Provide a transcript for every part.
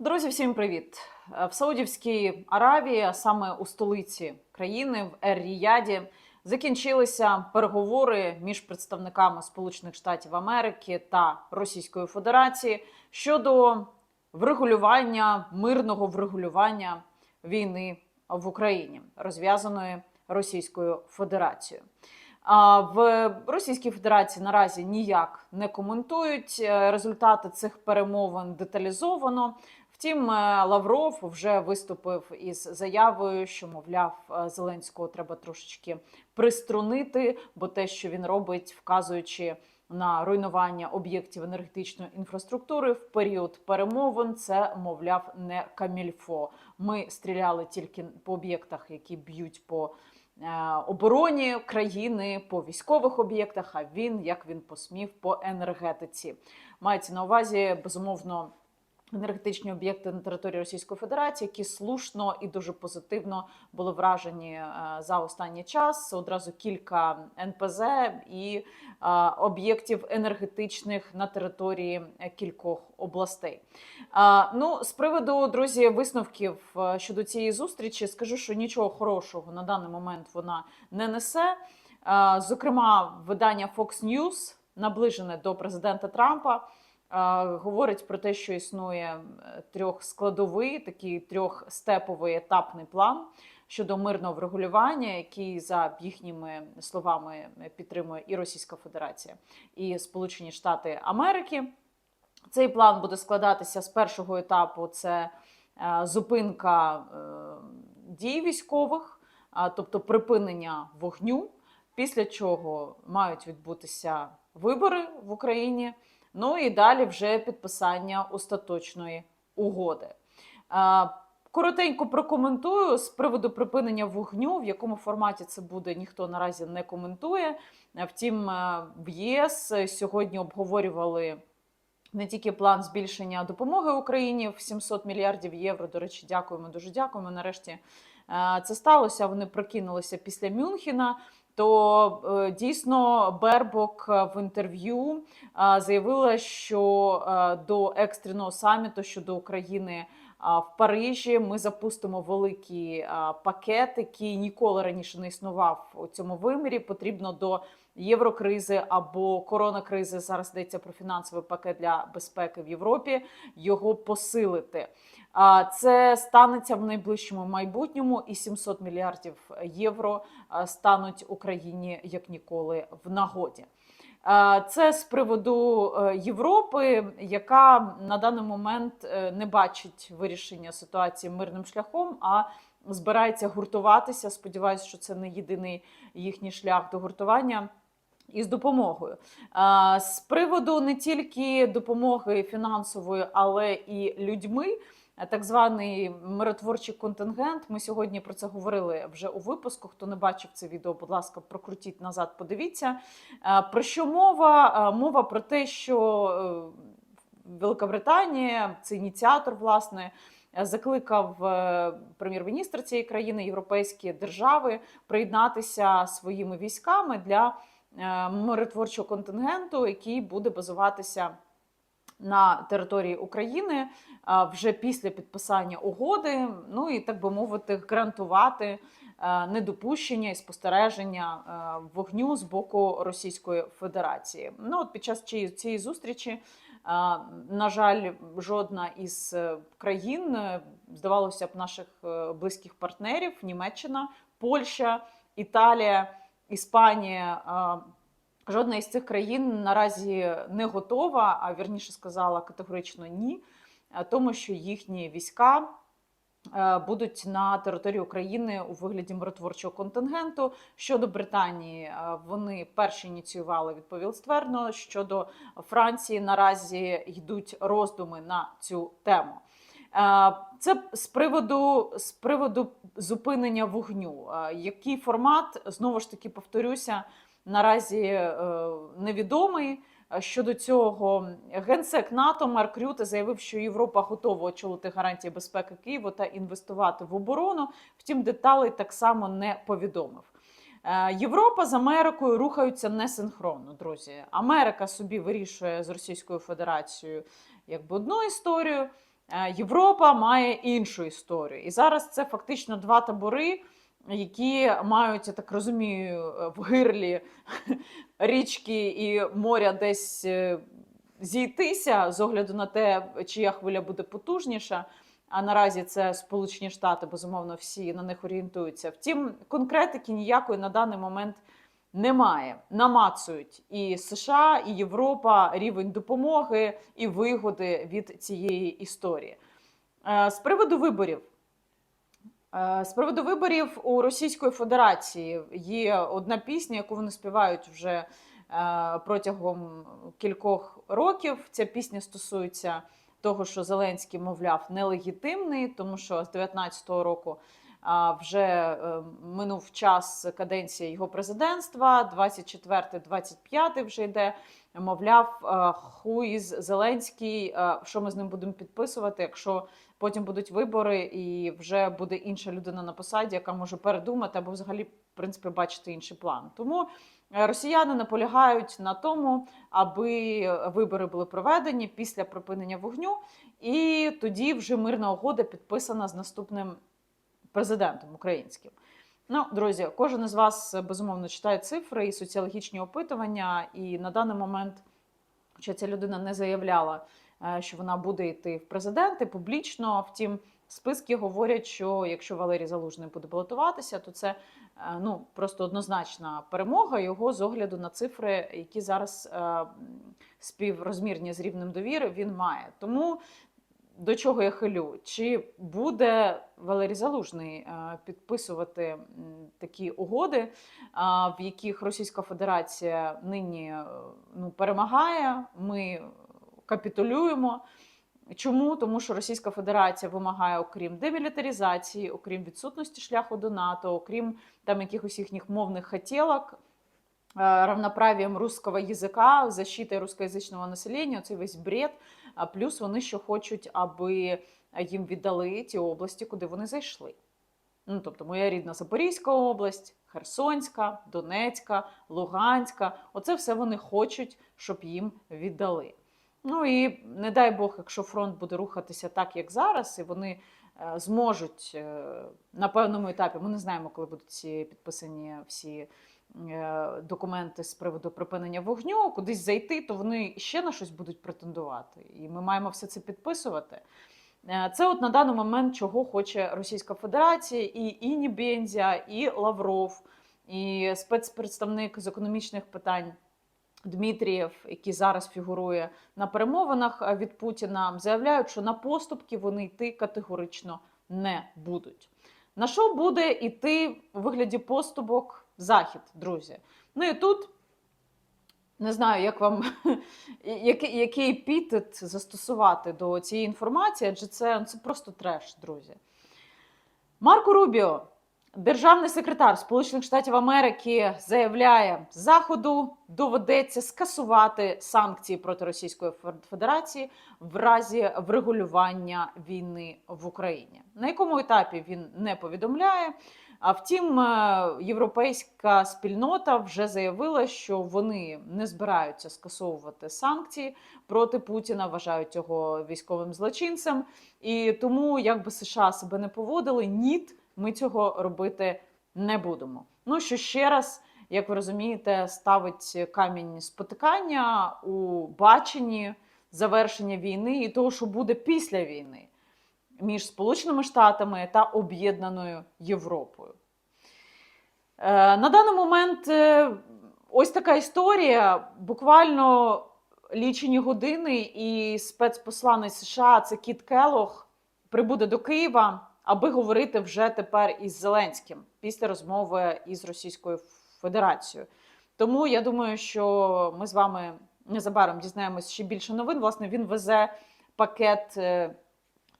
Друзі, всім привіт! Е, В Саудівській Аравії, а саме у столиці країни, в Ер-Ріяді, закінчилися переговори між представниками Сполучених Штатів Америки та Російської Федерації щодо врегулювання мирного врегулювання війни в Україні, розв'язаної Російською Федерацією. В Російській Федерації наразі ніяк не коментують е, результати цих перемовин деталізовано. Втім, е, Лавров вже виступив із заявою, що мовляв е, Зеленського треба трошечки приструнити, бо те, що він робить, вказуючи на руйнування об'єктів енергетичної інфраструктури в період перемовин, це мовляв не камільфо. Ми стріляли тільки по об'єктах, які б'ють по е, обороні країни, по військових об'єктах. А він як він посмів по енергетиці. Мається на увазі безумовно енергетичні об'єкти на території Російської Федерації, які слушно і дуже позитивно були вражені е, за останній час. Одразу кілька НПЗ і е, об'єктів енергетичних на території е, кількох областей. Ну, з приводу друзі, висновків щодо цієї зустрічі, скажу, що нічого хорошого на даний момент вона не несе. Зокрема, видання Fox News, наближене до президента Трампа, говорить про те, що існує трьохскладовий, такий трьохстеповий етапний план щодо мирного врегулювання, який за їхніми словами підтримує і Російська Федерація, і Сполучені Штати Америки. Цей план буде складатися з першого етапу: це е, зупинка е, дій військових, тобто припинення вогню. Після чого мають відбутися вибори в Україні. Ну і далі вже підписання остаточної угоди. Коротенько прокоментую з приводу припинення вогню, в якому форматі це буде, ніхто наразі не коментує. Втім, в ЄС сьогодні обговорювали не тільки план збільшення допомоги Україні в 700 мільярдів євро. До речі, дякуємо, дуже дякуємо. Нарешті це сталося. Вони прокинулися після Мюнхена. То е, дійсно Бербок е, в інтерв'ю е, заявила, що до екстреного саміту щодо України в Парижі ми запустимо великий пакет, який ніколи раніше не існував у цьому вимірі. Потрібно до єврокризи або коронакризи. Зараз йдеться про фінансовий пакет для безпеки в Європі. Його посилити. Це станеться в найближчому майбутньому, і 700 мільярдів євро стануть Україні як ніколи в нагоді. Це з приводу е, Європи, яка на даний момент е, не бачить вирішення ситуації мирним шляхом, а збирається гуртуватися. Сподіваюся, що це не єдиний їхній шлях до гуртування. Із допомогою з приводу не тільки допомоги фінансової, але і людьми. Так званий миротворчий контингент. Ми сьогодні про це говорили вже у випуску. Хто не бачив це відео, будь ласка, прокрутіть назад, подивіться. Про що мова? Мова про те, що е, Великобританія, це ініціатор, власне, закликав е, прем'єр-міністр цієї країни, європейські держави приєднатися своїми військами для миротворчого контингенту, який буде базуватися на території України вже після підписання угоди. Ну і так би мовити, гарантувати е, недопущення і спостереження е, вогню з боку Російської Федерації. Ну от під час цієї- зустрічі. е, На жаль, жодна із е, країн, е, здавалося б, наших е, близьких партнерів Німеччина, Польща, Італія, Іспанія. Жодна із цих країн наразі не готова, а вірніше сказала категорично ні, тому що їхні війська е, будуть на території України у вигляді миротворчого контингенту. Щодо Британії, е, вони перші ініціювали відповіл ствердно. Щодо Франції, наразі йдуть роздуми на цю тему. Е, Це з приводу з приводу зупинення вогню. Е, Який формат знову ж таки повторюся, наразі е, невідомий. Щодо цього, генсек НАТО Марк Рюте заявив, що Європа готова очолити гарантії безпеки Києва та інвестувати в оборону. Втім, деталей так само не повідомив. Європа з Америкою рухаються несинхронно, друзі. Америка собі вирішує з Російською Федерацією якби одну історію. Е, Європа має іншу історію. І зараз це фактично два табори, які мають, я так розумію, в гирлі річки і моря десь е, зійтися з огляду на те, чия хвиля буде потужніша. А наразі це Сполучені Штати, безумовно, всі на них орієнтуються. Втім, конкретики ніякої на даний момент немає. Намацують і США, і Європа рівень допомоги і вигоди від цієї історії. Е, З приводу виборів. Е, З приводу виборів у Російської Федерації є одна пісня, яку вони співають вже е, протягом кількох років. Ця пісня стосується того, що Зеленський, мовляв, нелегітимний, тому що з 19-го року вже е, минув час каденції його президентства, 24-25 вже йде. Мовляв, е, хуй з Зеленський, е, що ми з ним будемо підписувати, якщо потім будуть вибори, і вже буде інша людина на посаді, яка може передумати або взагалі в принципі бачити інший план. Тому росіяни наполягають на тому, аби вибори були проведені після припинення вогню, і тоді вже мирна угода підписана з наступним президентом українським. Ну, друзі, кожен із вас безумовно читає цифри і соціологічні опитування, і на даний момент, хоча ця людина не заявляла, е, що вона буде йти в президенти публічно. Втім, списки говорять, що якщо Валерій Залужний буде балотуватися, то це е, ну просто однозначна перемога його з огляду на цифри, які зараз е, співрозмірні з рівнем довіри він має. Тому до чого я хилю? Чи буде Валерій Залужний е, підписувати такі угоди, е, в яких Російська Федерація нині е, ну, перемагає? Ми капітулюємо. Чому? Тому що Російська Федерація вимагає, окрім демілітаризації, окрім відсутності шляху до НАТО, окрім там якихось їхніх мовних хотілок, равноправием русского язика, защитой русскоязичного населення, цей весь бред. А плюс вони ще хочуть, аби їм віддали ті області, куди вони зайшли. Ну, тобто, моя рідна Запорізька область, Херсонська, Донецька, Луганська. Оце все вони хочуть, щоб їм віддали. Ну і не дай Бог, якщо фронт буде рухатися так, як зараз, і вони е, зможуть е, на певному етапі, ми не знаємо, коли будуть ці підписані всі документи з приводу припинення вогню, кудись зайти, то вони ще на щось будуть претендувати. І ми маємо все це підписувати. Е, Це от на даний момент, чого хоче Російська Федерація, і Іні Бензя, і Лавров, і спецпредставник з економічних питань Дмитрієв, який зараз фігурує на перемовинах е, від Путіна, заявляють, що на поступки вони йти категорично не будуть. На що буде йти у вигляді поступок Захід, друзі? Ну і тут не знаю, як вам який, який епітет застосувати до цієї інформації, адже це, це просто треш, друзі. Марко Рубіо, державний секретар Сполучених Штатів Америки, заявляє, Заходу доведеться скасувати санкції проти Російської Федерації в разі врегулювання війни в Україні. На якому етапі він не повідомляє. А втім, е, європейська спільнота вже заявила, що вони не збираються скасовувати санкції проти Путіна, вважають його військовим злочинцем. І тому, як би США себе не поводили, ніт, ми цього робити не будемо. Ну що ще раз, як ви розумієте, ставить камінь спотикання у баченні завершення війни і того, що буде після війни між Сполученими Штатами та Об'єднаною Європою. Е, На даний момент е, ось така історія. Буквально лічені години, і спецпосланець США це Кіт Келох прибуде до Києва, аби говорити вже тепер із Зеленським після розмови із Російською Федерацією. Тому я думаю, що ми з вами незабаром дізнаємось ще більше новин. Власне, він везе пакет. е,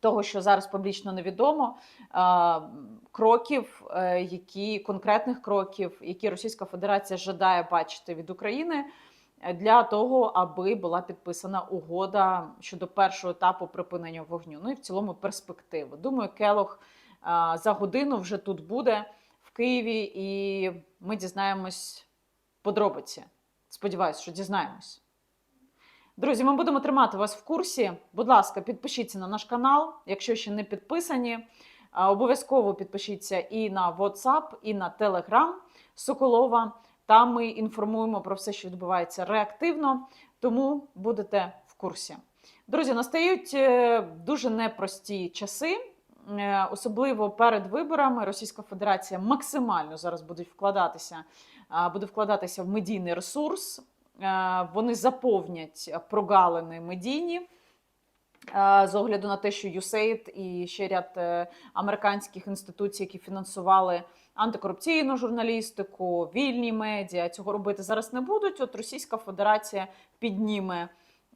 того, що зараз публічно невідомо, е, кроків, е, які конкретних кроків, які Російська Федерація жадає бачити від України для того, аби була підписана угода щодо першого етапу припинення вогню. Ну і в цілому перспективи. Думаю, Келох за годину вже тут буде в Києві, і ми дізнаємось подробиці. Сподіваюсь, що дізнаємось. Друзі, ми будемо тримати вас в курсі. Будь ласка, підпишіться на наш канал, якщо ще не підписані. Обов'язково підпишіться і на WhatsApp, і на Telegram Соколова. Там ми інформуємо про все, що відбувається реактивно, тому будете в курсі. Друзі, настають е, дуже непрості часи, Е, особливо перед виборами. Російська Федерація максимально зараз буде вкладатися, буде вкладатися в медійний ресурс. Е, Вони заповнять прогалини медійні. З огляду на те, що USAID і ще ряд американських інституцій, які фінансували антикорупційну журналістику, вільні медіа, цього робити зараз не будуть. От Російська Федерація підніме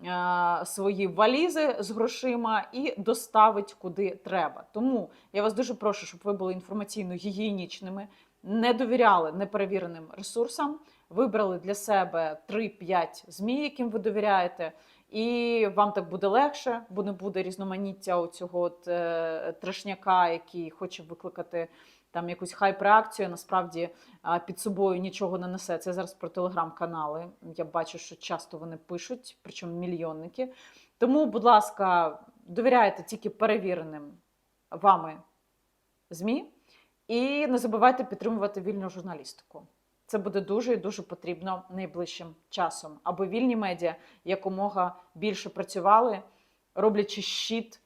е, свої валізи з грошима і доставить куди треба. Тому я вас дуже прошу, щоб ви були інформаційно гігієнічними, не довіряли неперевіреним ресурсам, вибрали для себе 3-5 ЗМІ, яким ви довіряєте. І вам так буде легше, бо не буде різноманіття оцього от, е, трешняка, який хоче викликати там якусь хайп-реакцію. Насправді під собою нічого не несе. Це зараз про телеграм-канали. Я бачу, що часто вони пишуть, причому мільйонники. Тому, будь ласка, довіряйте тільки перевіреним вами ЗМІ, і не забувайте підтримувати вільну журналістику. Це буде дуже і дуже потрібно найближчим часом, аби вільні медіа якомога більше працювали, роблячи щит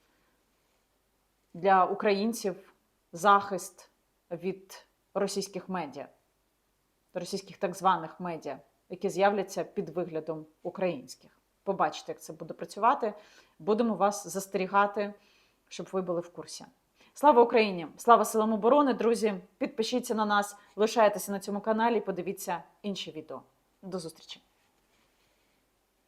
для українців, захист від російських медіа, російських так званих медіа, які з'являться під виглядом українських. Побачите, як це буде працювати. Будемо вас застерігати, щоб ви були в курсі. Слава Україні! Слава силам оборони, друзі! Підпишіться на нас, лишайтеся на цьому каналі, подивіться інші відео. До зустрічі!